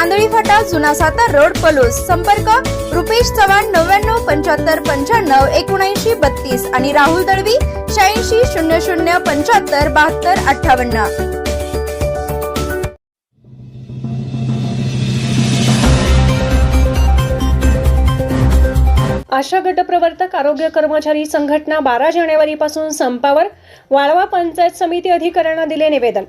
Andhali Phata जुना Satara road Palus. संपर्क रुपेश चव्हाण नव्याण्णव पंच्याहत्तर पंच्याण्णव एकोणऐंशी बत्तीस आणि राहुल दळवी शहाऐंशी शून्य शून्य पंच्याहत्तर बहात्तर अठ्ठावन्न. आशा गटप्रवर्तक आरोग्य कर्मचारी संघटना बारा जानेवारीपासून संपावर वाळवा पंचायत समिती अधिकाऱ्यांना दिले निवेदन.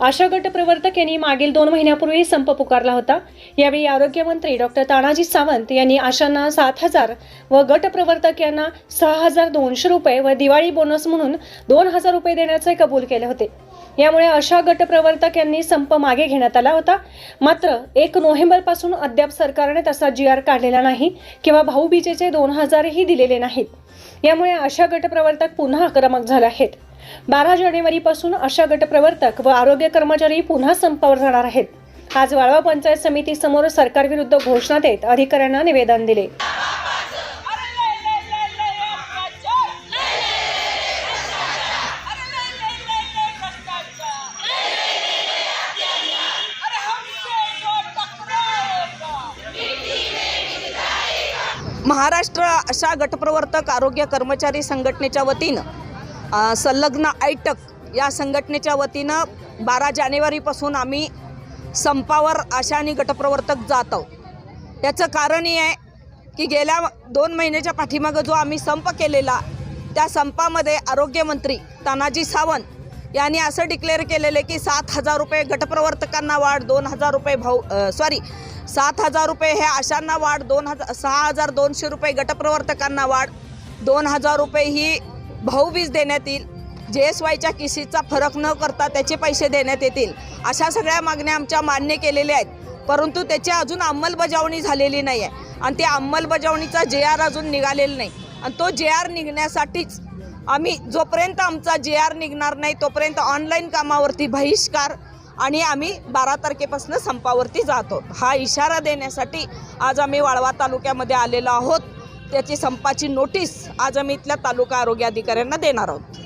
आशा गटप्रवर्तक यांनी मागील दोन महिन्यापूर्वी संप पुकारला होता. यावेळी आरोग्यमंत्री डॉक्टर तानाजी सावंत यांनी आशांना सात हजार व गटप्रवर्तक यांना सहा हजार दोनशे रुपये व दिवाळी बोनस म्हणून दोन हजार रुपये देण्याचे कबूल केले होते. यामुळे अशा गटप्रवर्तक यांनी संप मागे घेण्यात आला होता. मात्र एक नोव्हेंबरपासून अद्याप सरकारने तसा जी आर काढलेला नाही किंवा भाऊबीजेचे दोन हजारही दिलेले नाहीत. यामुळे अशा गटप्रवर्तक पुन्हा आक्रमक झाले आहेत. बारा जानेवारीपासून अशा गटप्रवर्तक व आरोग्य कर्मचारी पुन्हा संपावर जाणार आहेत. आज वाळवा पंचायत समितीसमोर सरकारविरुद्ध घोषणा देत अधिकाऱ्यांना निवेदन दिले. महाराष्ट्र अशा गटप्रवर्तक आरोग्य कर्मचारी संघटनेच्या वतीनं संलग्न आयटक या संघटनेच्या वतीनं बारा जानेवारीपासून आम्ही संपावर आशा आणि गटप्रवर्तक जात आहोत. याचं कारण हे आहे की गेल्या दोन महिन्याच्या पाठीमागं जो आम्ही संप केलेला त्या संपामध्ये आरोग्यमंत्री तानाजी सावंत यांनी असं डिक्लेअर केलेलं आहे की सात हजार रुपये गटप्रवर्तकांना वाढ दोन हजार रुपये भाऊ सॉरी सात हजार रुपये हे आशांना वाढ दोन हजार सहा हजार दोनशे रुपये गटप्रवर्तकांना वाढ दोन हजार रुपये ही भाऊबीज देण्यात येईल. जे एस वायच्या किशीचा फरक न करता त्याचे पैसे देण्यात येतील. अशा सगळ्या मागण्या आमच्या मान्य केलेल्या आहेत. परंतु त्याची अजून अंमलबजावणी झालेली नाही आहे. आणि त्या अंमलबजावणीचा जे आर अजून निघालेला नाही. आणि तो जे आर निघण्यासाठीच आम्ही जोपर्यंत आमचा जे आर निघणार नाही तोपर्यंत ऑनलाईन कामावरती बहिष्कार आणि आम्ही बारा तारखेपासून संपावरती जातो. हा इशारा देण्यासाठी आज आम्ही वाळवा तालुक्यामध्ये आलेलो आहोत. त्याची संपाची नोटीस आज आम्ही इथल्या तालुका आरोग्य अधिकाऱ्यांना देणार आहोत.